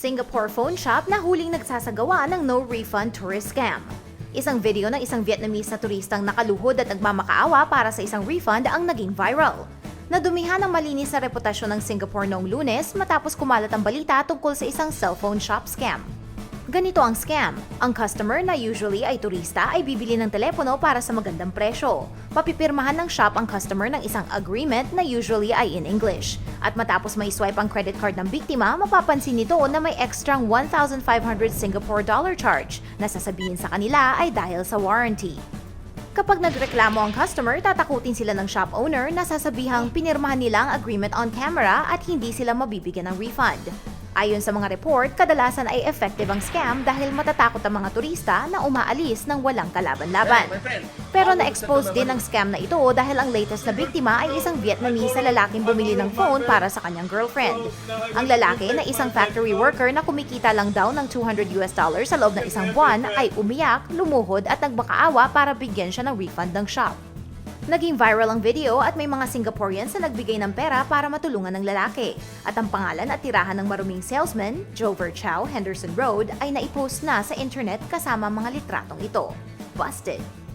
Singapore phone shop na huling nagsasagawa ng no refund tourist scam. Isang video ng isang Vietnamese na turistang nakaluhod at nagmamakaawa para sa isang refund ang naging viral. Nadumihan ang malinis na reputasyon ng Singapore noong lunes matapos kumalat ang balita tungkol sa isang cellphone shop scam. Ganito ang scam. Ang customer na usually ay turista ay bibili ng telepono para sa magandang presyo. Papipirmahan ng shop ang customer ng isang agreement na usually ay in English. At matapos may swipe ang credit card ng biktima, mapapansin nito na may extrang 1,500 Singapore dollar charge na sasabihin sa kanila ay dahil sa warranty. Kapag nagreklamo ang customer, tatakutin sila ng shop owner na sasabihang pinirmahan nila ang agreement on camera at hindi sila mabibigyan ng refund. Ayon sa mga report, kadalasan ay effective ang scam dahil matatakot ang mga turista na umaalis ng walang kalaban-laban. Pero na-expose din ang scam na ito dahil ang latest na biktima ay isang Vietnamese na lalaking bumili ng phone para sa kanyang girlfriend. Ang lalaki na isang factory worker na kumikita lang daw ng 200 US dollars sa loob ng isang buwan ay umiyak, lumuhod at nagmakaawa para bigyan siya ng refund ng shop. Naging viral ang video at may mga Singaporeans na nagbigay ng pera para matulungan ng lalaki. At ang pangalan at tirahan ng maruming salesman, Jover Chow, Henderson Road, ay naipost na sa internet kasama mga litratong ito. Busted!